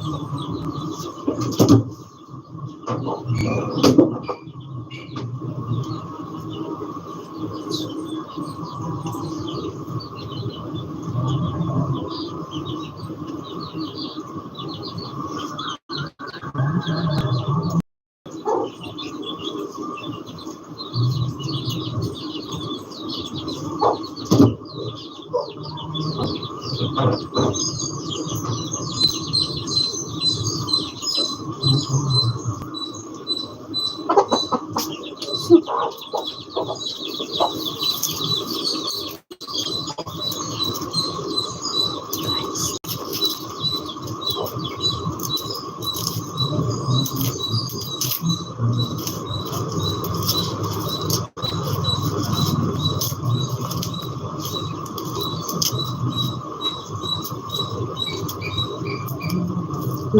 いただきます。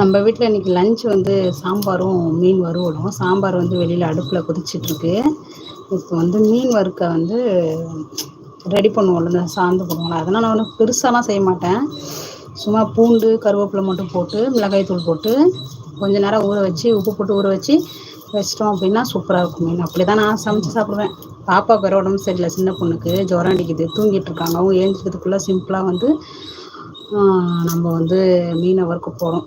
நம்ம வீட்டில் இன்றைக்கி லஞ்ச் வந்து சாம்பாரும் மீன் வறுவலும். சாம்பார் வந்து வெளியில் அடுப்பில் கொதிச்சிட்ருக்கு. இப்போ வந்து மீன் வறுக்க வந்து ரெடி பண்ணுவோம்ல இந்த சாந்து போடுவோம்ல அதெல்லாம் நான் ஒன்றும் பெருசாலாம் செய்ய மாட்டேன். சும்மா பூண்டு கருவேப்பிலை மட்டும் போட்டு மிளகாய் தூள் போட்டு கொஞ்ச நேரம் ஊற வச்சு உப்பு போட்டு ஊற வச்சு வச்சிட்டோம் அப்படின்னா சூப்பராக இருக்கும். மீன் அப்படி தான் நான் சமைச்சு சாப்பிடுவேன். பாப்பாவுக்கு வேறு உடம்பு சரியில்லை சின்ன பொண்ணுக்கு. ஜுரம் அடிக்குது தூங்கிட்டு இருக்காங்க. அவங்க ஏஞ்சிக்கிறதுக்குள்ளே சிம்பிளாக வந்து நம்ம வந்து மீனை வறுக்க போகிறோம்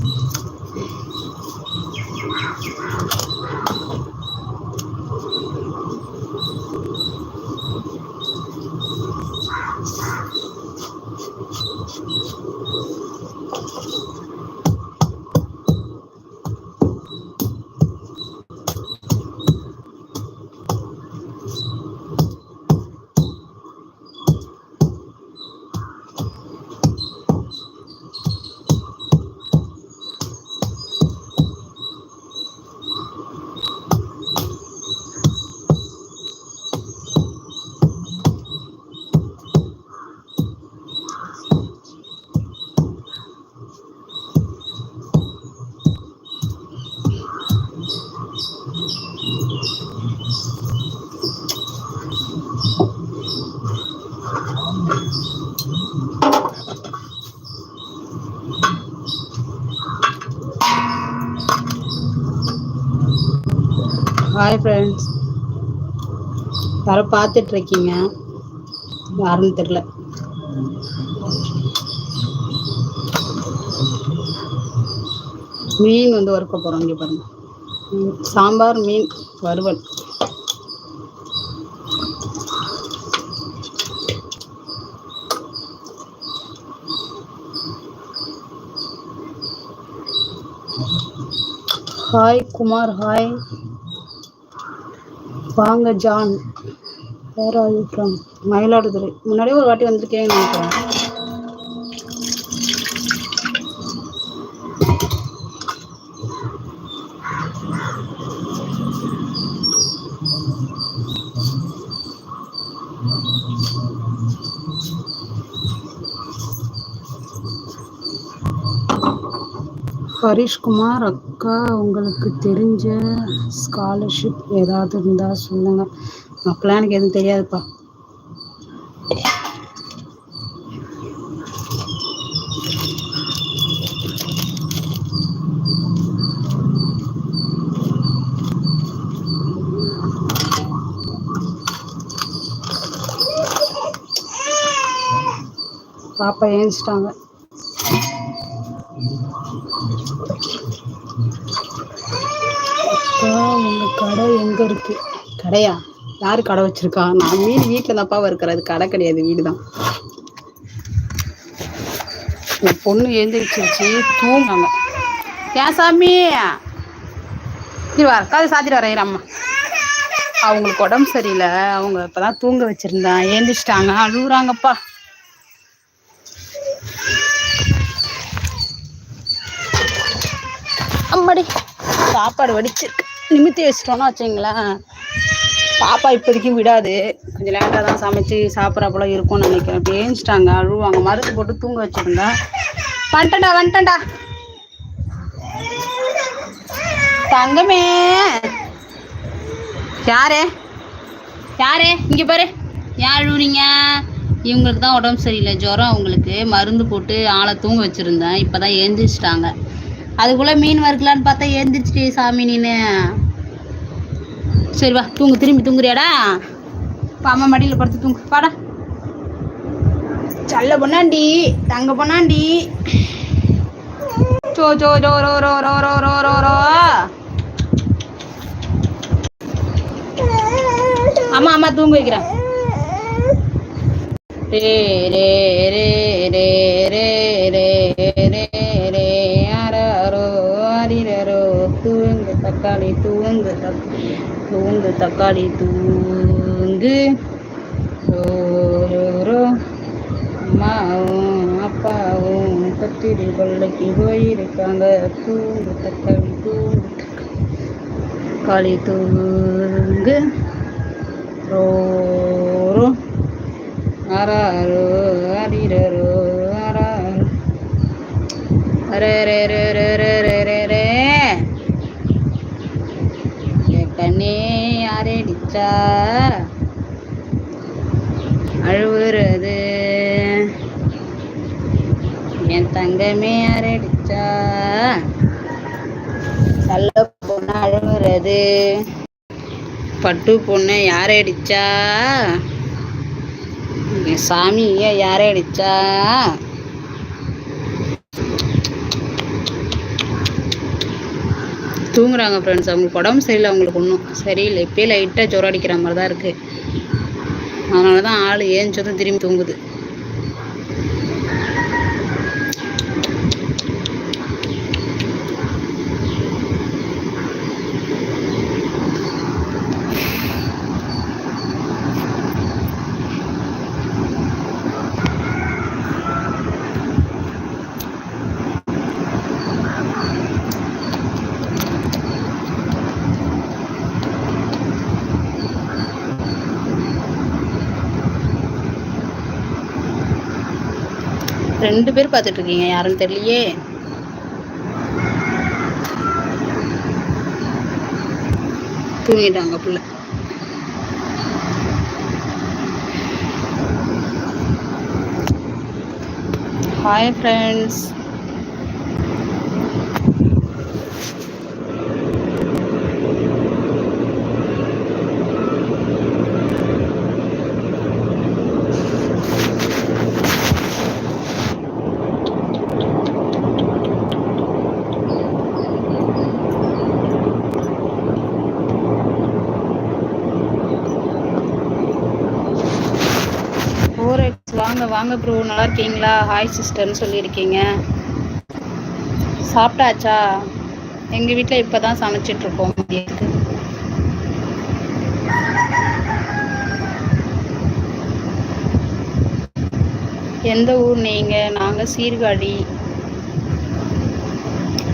ஃப்ரெண்ட்ஸ் யாரோ பார்த்துட்டு இருக்கீங்க யாருன்னு தெரியல. மீன் வந்து வறுக்க போகிறோம் இங்கே பாருங்க. சாம்பார் மீன் வறுவல். ஹாய் குமார் ஹாய் வாங்க ஜான் வேற ஃப்ரம் மயிலாடுதுறை. முன்னாடியே ஒரு வாட்டி வந்திருக்கேன்னு நினைக்கிறேன். ஹரிஷ்குமார் அக்கா உங்களுக்கு தெரிஞ்ச ஸ்காலர்ஷிப் ஏதாவது இருந்தால் சொல்லுங்க. அப்பெல்லாம் எனக்கு எதுவும் தெரியாதுப்பா. பாப்பா ஏஞ்சிட்டாங்க அக்கா உங்க கடை எங்க இருக்கு? கடையா? யார் கடை வச்சிருக்கா? நான் மீன் வீட்டுல தான்ப்பா இருக்கிறது கடை கிடையாது வீடு தான் என் பொண்ணு எழுந்திரிச்சிருச்சு தூங்காங்க ஏன் சாமி? நீ வர கதை சாத்திட்டு வரேன் அம்மா. அவங்களுக்கு உடம்பு சரியில்லை. அவங்க இப்பதான் தூங்க வச்சிருந்தேன். ஏந்திச்சிட்டாங்க அழுகுறாங்கப்பா. அம்மாடி சாப்பாடு வடிச்சிருக்கு. நிமித்தி வச்சிட்டோம்னா வச்சுங்களேன் பாப்பா இப்போதைக்கு விடாது. கொஞ்சம் லேட்டாக தான் சமைச்சு போல இருக்கும்னு நினைக்கிறேன். அப்படி ஏஞ்சிட்டாங்க அழுவாங்க. மருந்து போட்டு தூங்க வச்சுருந்தேன் வந்துட்டேன்டா வந்துட்டேன்டா. தங்கமே. யாரு? யாரு? இங்கே பாரு. யார் அழுவுறீங்க? இவங்களுக்கு தான் உடம்பு சரியில்லை. ஜுரம் அவங்களுக்கு. மருந்து போட்டு ஆளை தூங்க வச்சுருந்தேன். இப்போ தான் எழுந்திரிச்சிட்டாங்க அதுக்குள்ளே மீன் வறுக்கலான்னு பார்த்தா ஏந்திரிச்சிட்டே சாமி நீனு. சரி வா தூங்கு திரும்பி தூங்குறியாடா? இப்போ அம்மா மடியில் படுத்து தூங்கு. பாடா சல்ல பொண்ணாண்டி தங்க பொண்ணாண்டி. சோ சோ ரோ ரோ ரோ ரோ ரோ ரோ ரோ ரோ. அம்மா அம்மா தூங்க வைக்கிறேன். ரே ரே ரே ரே ரே ரே ரே ரே அரோ அரிரோ தூங்கு தக்காளி தூங்கு தக் தூங்கு தக்காளி தூங்கு. அம்மாவும் அப்பாவும் கத்திரி கொள்ளைக்கு போயிருக்காங்க. தூங்கு தக்காளி தூங்கு. தக்காளி தூங்கு. ரோரோ அராரோ அரிரோ அராரோ அரே ரே ரே ரே ரே என்னே யாரடித்தார் அழுவுறது. என் தங்கமே யாரடித்தா சல்ல பொண்ணு அழுவுறது. பட்டு பொண்ணு யாரடிச்சா? சாமியை யாரடிச்சா? தூங்குறாங்க ஃப்ரெண்ட்ஸ் அவங்களுக்கு உடம்பு சரியில்லை அவங்களுக்கு ஒன்றும் சரியில்லை. இப்பயே லைட்டாக ஜுரம் அடிக்கிற மாதிரி தான் இருக்குது அதனால தான் ஆள் ஏஞ்சதும் திரும்பி தூங்குது. ரெண்டு பேர் பார்த்துட்டு இருக்கீங்க யாருன்னு தெரியலையே. தூங்கிட்டாங்க பிள்ளை. ஹாய் ஃப்ரெண்ட்ஸ் ஃபோர் எக்ஸ் வாங்க வாங்க ப்ரோ நல்லா இருக்கீங்களா? ஹாய் சிஸ்டர்னு சொல்லியிருக்கீங்க. சாப்பிட்டாச்சா? எங்கள் வீட்டில் இப்போ தான் சமைச்சிட்ருக்கோம் மதியத்துக்கு எந்த ஊர் நீங்கள் நாங்கள் சீர்காழி.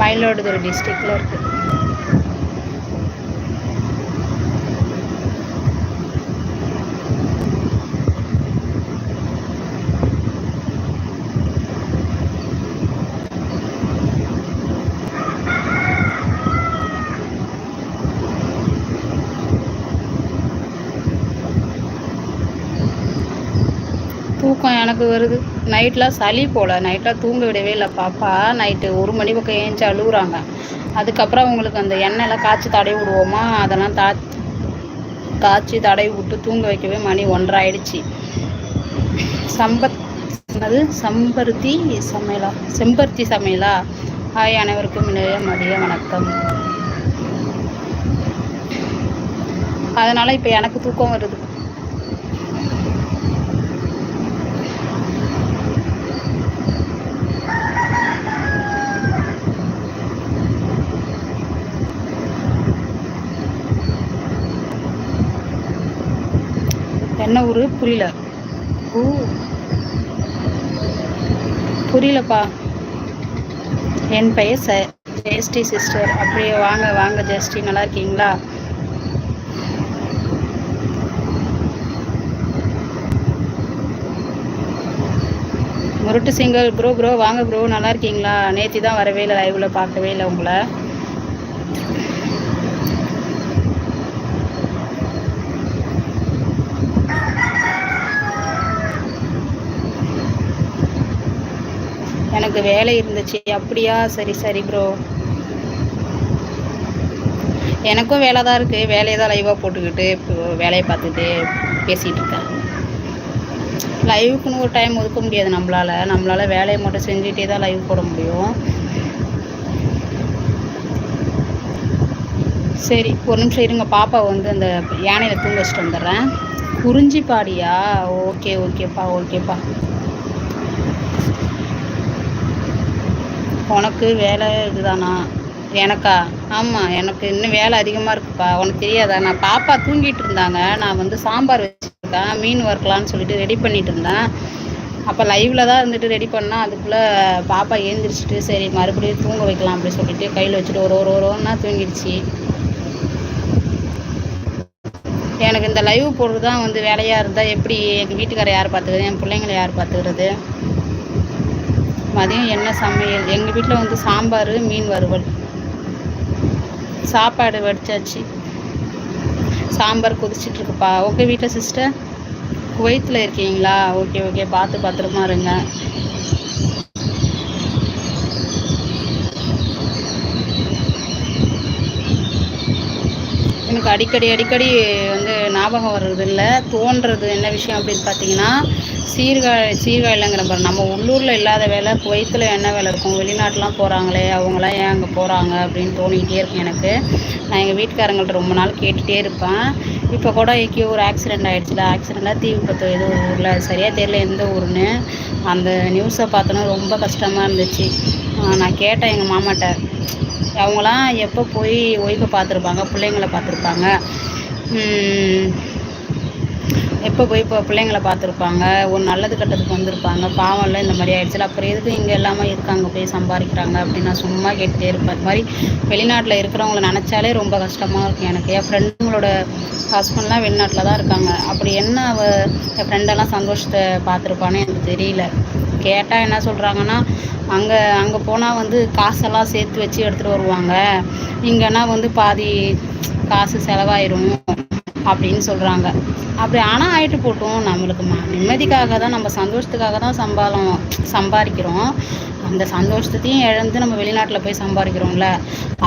மயிலாடுதுறை டிஸ்ட்ரிக்டில் இருக்குது தூக்கம் எனக்கு வருது. நைட்லாம் சளி போல். நைட்லாம் தூங்க விடவே இல்லை. பாப்பா நைட்டு ஒரு மணி பக்கம் ஏஞ்சி அழுகுறாங்க அதுக்கப்புறம் அவங்களுக்கு அந்த எண்ணெயெல்லாம் காய்ச்சி தடவி விடுவோமா? அதெல்லாம் தா காய்ச்சி தடவி விட்டு தூங்க வைக்கவே மணி ஒன்றரை ஆயிடுச்சு சம்பத் அது சம்பருத்தி சமையலா? செம்பருத்தி சமையலா? ஹாய் அனைவருக்கும் இணைய மதிய வணக்கம். அதனால் இப்போ எனக்கு தூக்கம் வருது. என்ன ஊர்? புரியல. ஓ புரியலப்பா. என் பெயர் ச ஜெயஸ்ரீ சிஸ்டர். அப்படியே வாங்க வாங்க ஜெயஸ்ரீ. நல்லா இருக்கீங்களா? முருட்டு சிங்கல் ப்ரோ ப்ரோ வாங்க ப்ரோ நல்லா இருக்கீங்களா? நேத்தி தான் வரவே இல்லை லைவில் பார்க்கவே இல்லை உங்களை. எனக்கு வேலை இருந்துச்சு. அப்படியா? சரி சரி ப்ரோ எனக்கும் வேலை தான் இருக்குது வேலையை தான் லைவாக போட்டுக்கிட்டு இப்போ வேலையை பார்த்துக்கிட்டு பேசிகிட்டு இருக்கேன். லைவுக்குன்னு ஒரு டைம் ஒதுக்க முடியாது நம்மளால். நம்மளால் வேலையை மட்டும் செஞ்சுட்டே தான் லைவ் போட முடியும். சரி ஒரு நிமிஷம் இருங்க. பாப்பா வந்து அந்த யானையில் தூங்க வச்சுட்டு வந்துடுறேன். குறிஞ்சி பாடியா? ஓகே ஓகேப்பா ஓகேப்பா. உனக்கு வேலை இதுதானா? எனக்கா? ஆமாம் எனக்கு இன்னும் வேலை அதிகமாக இருக்குப்பா. உனக்கு தெரியாதா? நான் பாப்பா தூங்கிட்டு இருந்தாங்க. நான் வந்து சாம்பார் வச்சுருக்கேன் மீன் வறுக்கலான்னு சொல்லிட்டு ரெடி பண்ணிட்டு இருந்தேன். அப்போ லைவில் தான் இருந்துட்டு ரெடி பண்ணால் அதுக்குள்ளே பாப்பா ஏந்திரிச்சிட்டு சரி மறுபடியும் தூங்க வைக்கலாம் அப்படின்னு சொல்லிட்டு கையில் வச்சுட்டு ஒரு ஒரு ஒரு தூங்கிடுச்சு. எனக்கு இந்த லைவ் போடுறது தான் வந்து வேலையாக இருந்தால் எப்படி? எங்கள் வீட்டுக்காரை யார் பார்த்துக்கிறது? என் பிள்ளைங்களை யார் பார்த்துக்கிறது? மதியம் என்ன சமையல்? எங்கள் வீட்டில் வந்து சாம்பார் மீன் வறுவல். சாப்பாடு வடிச்சாச்சு. சாம்பார் கொதிச்சிட்ருக்குப்பா. உங்கள் வீட்டில் சிஸ்டர் குவைத்தில் இருக்கீங்களா? Okay okay. பார்த்து பத்திரமா இருங்க. எனக்கு அடிக்கடி அடிக்கடி வந்து ஞாபகம் வர்றது இல்லை தோன்றது என்ன விஷயம் அப்படின்னு பார்த்தீங்கன்னா சீர்காழி சீர்காழிலங்கிற பாரு நம்ம உள்ளூரில் இல்லாத வேலை குவைத்தில் என்ன வேலை இருக்கும்? வெளிநாட்டெலாம் போகிறாங்களே அவங்களாம் ஏன் அங்கே போகிறாங்க அப்படின்னு தோணிக்கிட்டே இருக்கும் எனக்கு. நான் எங்கள் வீட்டுக்காரங்கள்ட்ட ரொம்ப நாள் கேட்டுகிட்டே இருப்பேன். இப்போ கூட எங்கேயோ ஒரு ஆக்சிடெண்ட் ஆகிடுச்சுல ஆக்சிடெண்ட்டாக தீ விபத்து ஏதோ ஒரு ஊரில். சரியாக தெரியல எந்த ஊருன்னு. அந்த நியூஸை பார்த்தோன்னா ரொம்ப கஷ்டமாக இருந்துச்சு. நான் கேட்டேன் எங்கள் மாமாட்ட. அவங்களாம் எப்போ போய் ஒய்ஃபை பார்த்துருப்பாங்க பிள்ளைங்களை பார்த்துருப்பாங்க. எப்போ போய் இப்போ பிள்ளைங்கள பார்த்துருப்பாங்க? ஒரு நல்லது கட்டத்துக்கு வந்திருப்பாங்க. பாவம்ல இந்த மாதிரி ஆயிடுச்சு. அப்புறம் எதுக்கு இங்கே எல்லாமே இருக்காங்க போய் சம்பாதிக்கிறாங்க அப்படின்னு நான் சும்மா கேட்டுகிட்டே இருப்பேன். அது மாதிரி வெளிநாட்டில் இருக்கிறவங்கள நினச்சாலே ரொம்ப கஷ்டமாக இருக்கும் எனக்கு. என் ஃப்ரெண்டுங்களோட ஹஸ்பண்ட்லாம் வெளிநாட்டில் தான் இருக்காங்க. அப்படி என்ன அவ என் ஃப்ரெண்டெல்லாம் சந்தோஷத்தை பார்த்துருப்பான்னு எனக்கு தெரியல. கேட்டால் என்ன சொல்கிறாங்கன்னா அங்கே அங்கே போனால் வந்து காசெல்லாம் சேர்த்து வச்சு எடுத்துகிட்டு வருவாங்க. இங்கேனா வந்து பாதி காசு செலவாயிரும். அப்படின்னு சொல்கிறாங்க அப்படி ஆனால் ஆயிட்டு போட்டோம். நம்மளுக்கு ம நிம்மதிக்காக தான் நம்ம சந்தோஷத்துக்காக தான் சம்பாலம் சம்பாதிக்கிறோம். அந்த சந்தோஷத்தையும் இழந்து நம்ம வெளிநாட்டில் போய் சம்பாதிக்கிறோம்ல.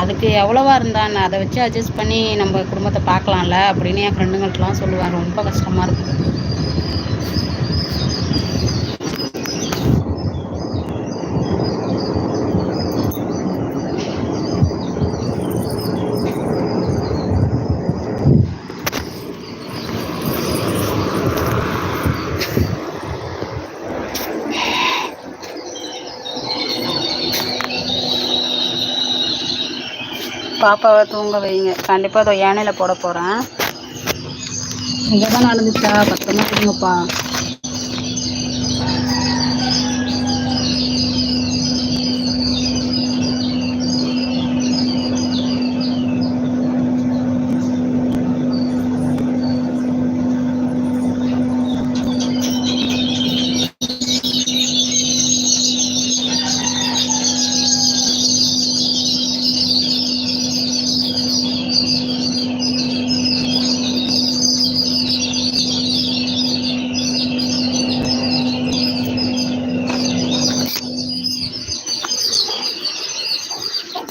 அதுக்கு எவ்வளோவா இருந்தான்னு அதை வச்சு அட்ஜஸ்ட் பண்ணி நம்ம குடும்பத்தை பார்க்கலாம்ல அப்படின்னு என் ஃப்ரெண்டுங்கள்ட்டலாம் சொல்லுவேன். ரொம்ப கஷ்டமாக இருக்குது பாப்பாவை தூங்க வைங்க. கண்டிப்பாக அதை யானையில் போட போகிறேன் இங்கே தான் நடந்துச்சா? பத்திரமா இருங்கப்பா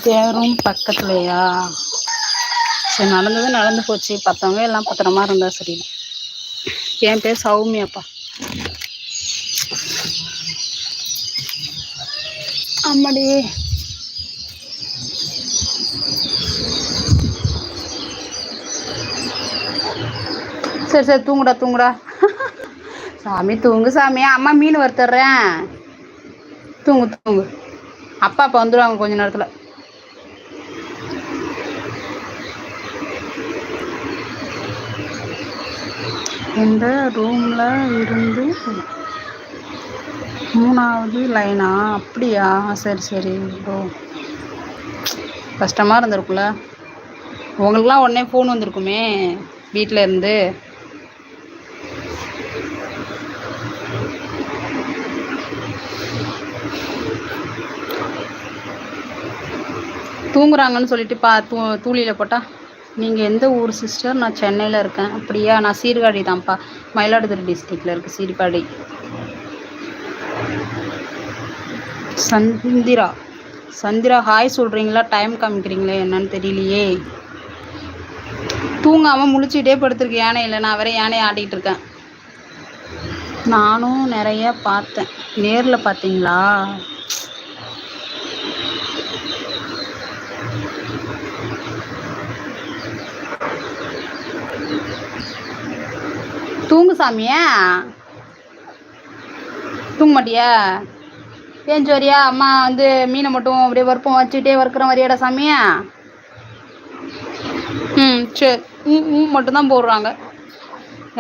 சேரும் பக்கத்துலையா? சரி நடந்தது நடந்து போச்சு. பத்தவங்க எல்லாம் பத்திரமா இருந்தா சரி. என் பேர் சௌமியாப்பா. அம்மாடி சரி சரி தூங்குடா தூங்குடா. சாமி தூங்கு சாமி. அம்மா மீன் வறுத்துட்றேன் தூங்கு தூங்கு. அப்பா அப்போ வந்துடுவாங்க கொஞ்ச நேரத்தில். இந்த ரூமில் இருந்து மூணாவது லைனா அப்படியா? சரி சரி. ப்ரோ கஷ்டமாக இருந்திருக்குல்ல உங்களுக்குலாம் உடனே ஃபோன் வந்திருக்குமே வீட்டில் இருந்து. தூங்குறாங்கன்னு சொல்லிட்டு பா தூ தூளியில் போட்டால் நீங்கள் எந்த ஊர் சிஸ்டர் நான் சென்னையில் இருக்கேன். அப்படியா? நான் சீர்காழி தான்ப்பா. மயிலாடுதுறை டிஸ்ட்ரிக்டில் இருக்குது சீர்காழி. சந்திரா. சந்திரா ஹாய் சொல்கிறீங்களா டைம் காமிக்கிறீங்களே என்னன்னு தெரியலையே. தூங்காமல் முழிச்சுக்கிட்டே படுத்திருக்கு யானை இல்லை. நான் வேற யானையை ஆட்டிகிட்டு இருக்கேன். நானும் நிறைய பார்த்தேன். நேரில் பார்த்தீங்களா? தூங்கு சாமியா. தூங்க மாட்டியா? ஏஞ்சி வரியா? அம்மா வந்து மீனை மட்டும் அப்படியே வறுப்போம் வச்சுக்கிட்டே வறுக்கிற வரியாடா சாமியா ம் சரி. ம் ம் மட்டும்தான் போடுறாங்க.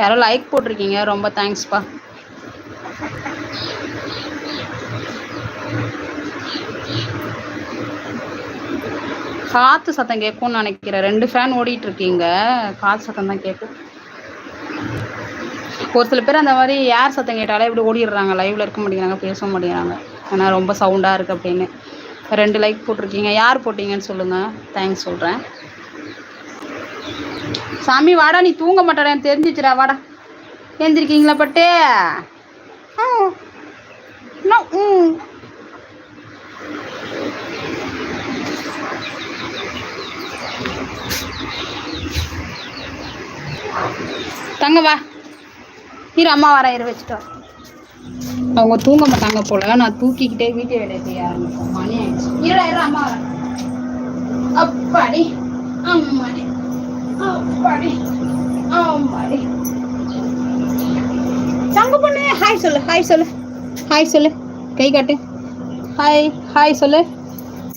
யாரோ லைக் போட்டிருக்கீங்க. ரொம்ப தேங்க்ஸ்ப்பா காற்று சத்தம் கேட்கும்னு நினைக்கிறேன். ரெண்டு ஃபேன் ஓடிட்டு இருக்கீங்க. காற்று சத்தம் தான் கேட்கும். ஒரு சில பேர் அந்த மாதிரி ஏர் சத்தம் கேட்டாலே இப்படி ஓடிடுறாங்க லைவ்ல இருக்க மாட்டேங்கிறாங்க பேச மாட்டேங்கிறாங்க. ஏன்னா ரொம்ப சவுண்டாக இருக்குது அப்படின்னு. ரெண்டு லைக் போட்டிருக்கீங்க. யார் போட்டீங்கன்னு சொல்லுங்கள் தேங்க்ஸ் சொல்கிறேன் சாமி வாடா நீ தூங்க மாட்டாடா. எனக்கு தெரிஞ்சிச்சுடா. வாடா. எழுந்திருக்கீங்களா பட்டு? ஆ. ம். தங்க வா. இரு அம்மா வர இரு வச்சுட்டு அவங்க தூங்க மாட்டாங்க போல. நான் தூக்கிக்கிட்டே வீட்டு வேலையை செய்ய ஆரம்பிப்போம் மணி ஆயிடுச்சு. இரு இரு அம்மா வர. அப்பாடி. அம்மாடி. அப்பாடி. அம்மாடி. தங்க பொண்ணு ஹாய் சொல்லு ஹாய் சொல்லு. ஹாய் சொல்லு. கை காட்டு. ஹாய் ஹாய் சொல்லு.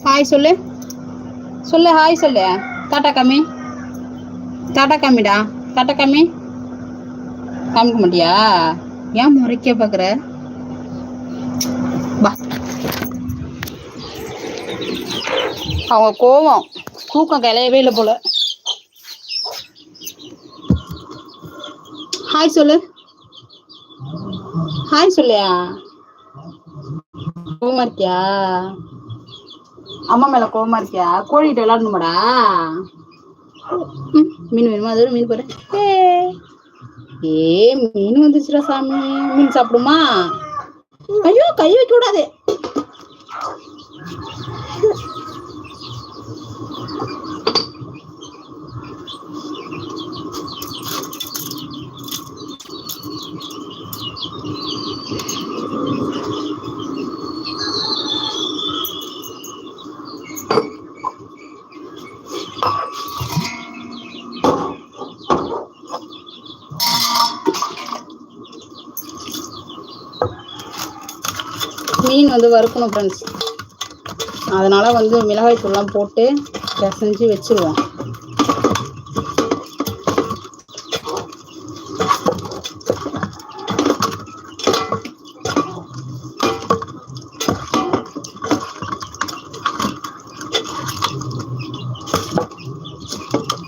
ஹாய் சொல்லு. சொல்லு ஹாய் சொல்லு. டாட்டா காமி டாட்டா காமிடா டாட்டா காமி காமிக்க மாட்டியா? ஏன் முறைக்க பாக்குற? அவங்க கோவம். தூக்கம் கிளையவே இல்லை போல. ஹாய் சொல்லு. ஹாய் சொல்லியா? கோவமா இருக்கியா? அம்மா மேல கோவமா இருக்கியா? கோழிகிட்ட விளாடணுமாடா மீன் வேணுமா? அது மீன் போறேன் ஏ மீன் வந்துச்சுடா சாமி. மீன் சாப்பிடுமா? ஐயோ கை வைக்க கூடாது மீன் வந்து வறுக்கணும் ஃப்ரெண்ட்ஸ் அதனால வந்து மிளகாய் தூள்லாம் போட்டு பிசைஞ்சு வச்சிருவோம்.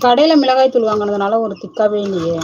கடையில் மிளகாய் தூள் வாங்கினதுனால ஒரு திக்காவே இல்லையே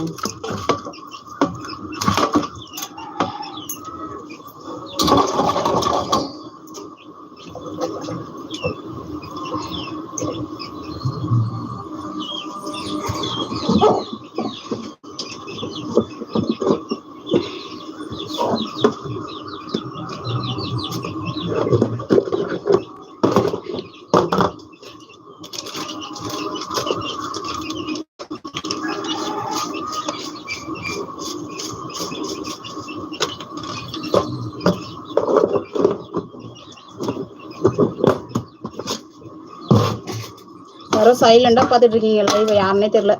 யாரோ சைலண்டாக பார்த்துட்டு இருக்கீங்க லைவ் யாருன்னே தெரில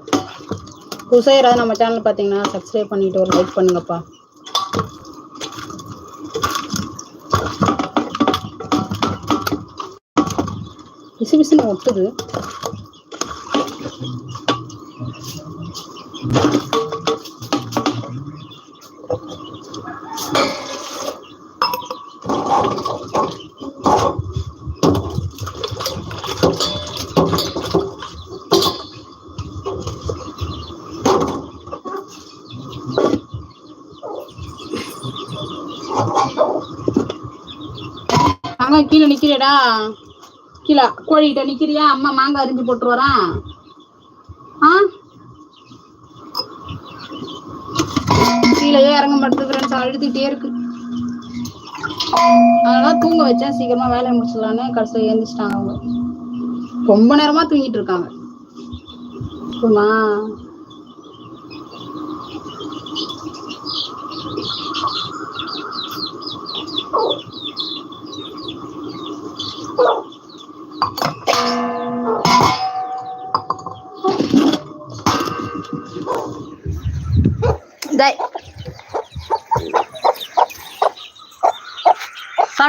புதுசாக யாராவது நம்ம சேனல் பார்த்தீங்கன்னா சப்ஸ்கிரைப் பண்ணிட்டு ஒரு லைக் பண்ணுங்கப்பா. பிசு பிசுன்னு ஒட்டுது. கீழே நிக்கிறியடா கீழே கோழிகிட்ட நிக்கிறியா? அம்மா மாங்காய் அரிஞ்சு போட்டு வரான் ஆ? கீழே இறங்க மாட்டேது ஃப்ரெண்ட்ஸ் அழுதுகிட்டே இருக்கு. அதனால தூங்க வச்சேன். சீக்கிரமா வேலையை முடிச்சிடலான்னு கடைசியில் எழுந்திரிச்சிட்டாங்க அவங்க. ரொம்ப நேரமா தூங்கிட்டு இருக்காங்க. சும்மா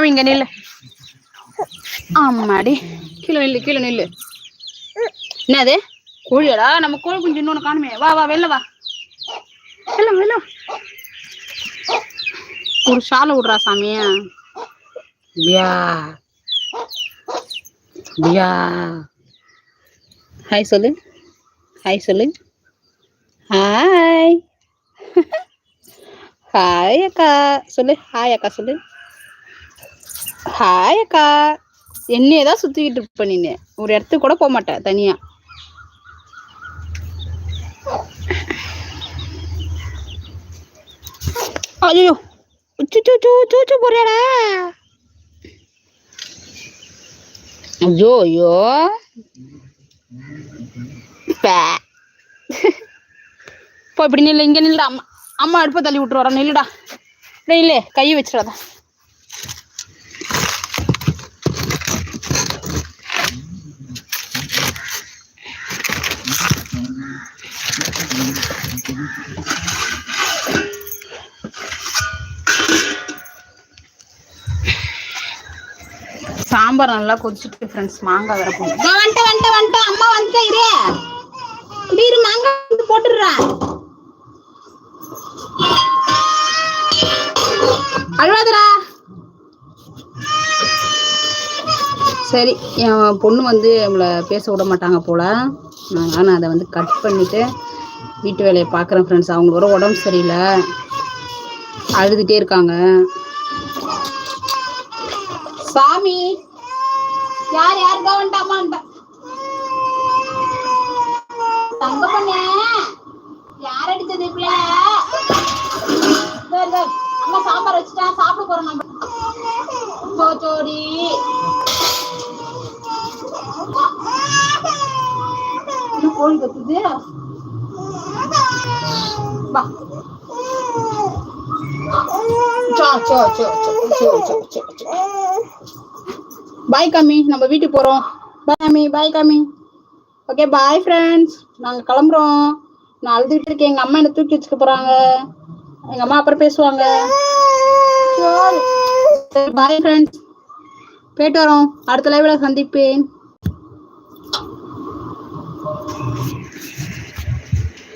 சாமி இங்க நில்லு. ஆமாடி. கீழே நில்லு கீழே நில்லு. என்னது? கோழியாடா? நம்ம கோழி குஞ்சு இன்னொன்று காணுமே. வா வா வெளில வா. வெளில வெளில. ஒரு ஷாலை விடுறா சாமியா பியா பியா ஹாய் சொல்லு. ஹாய் சொல்லு. ஹாய் ஹாய் அக்கா. சொல்லு. ஹாய் அக்கா சொல்லு. ஹாய் அக்கா. என்னையே தான் சுற்றிக்கிட்டு இருப்ப நீ ஒரு இடத்துக்கு கூட போக மாட்டேன் தனியா. ஐயோ சூ சூச்சு போறியாடா ஐயோ ஐயோ. பே. இப்படி நில்லு. இங்க நில்லுடா. அம்மா அம்மா அடுப்பை தள்ளி விட்டுருவாரா நில்லுடா. டேய் இல்லே கையை வச்சிடாத. சாம்பார் நல்லா கொதிச்சுட்டு ஃப்ரெண்ட்ஸ் மாங்காய் வேற போடும் வந்துட்டு வந்துட்டு வந்துட்டு அம்மா வந்துட்டேன் இரு. இரு மாங்காய் வந்து போட்டுடுறேன் அழுவாதடா. சரி என் பொண்ணு வந்து நம்மளை பேச விட மாட்டாங்க போல. நான் அதை வந்து கட் பண்ணிட்டு வீட்டு வேலையை பார்க்குறேன் ஃப்ரெண்ட்ஸ் அவங்க வர உடம்பு சரியில்லை. அழுதுகிட்டே இருக்காங்க. சாமி யார் யார் கவனிட்டாமா தங்க பண்ண. யார் அடிச்சது பிள்ளை அம்மா சாம்பார் வச்சுட்டேன் சாப்பிட போறோம் நம்ம. போச்சோடி கோழி கத்துது. வா. சோ சோ சோ சோ சோ சோ சோ. பாய் காமி நம்ம வீட்டுக்கு போறோம். பாய் காமி பாய் காமி ஓகே பாய் ஃப்ரெண்ட்ஸ் நாங்க கிளம்புறோம். நான் அழுதுகிட்டு இருக்கேன். எங்க அம்மா என்ன தூக்கி வச்சுக்க போறாங்க. எங்க அம்மா அப்புறம் பேசுவாங்க. பாய் ஃப்ரெண்ட்ஸ் போயிட்டு வரோம். அடுத்த லைவ்ல சந்திப்பேன்.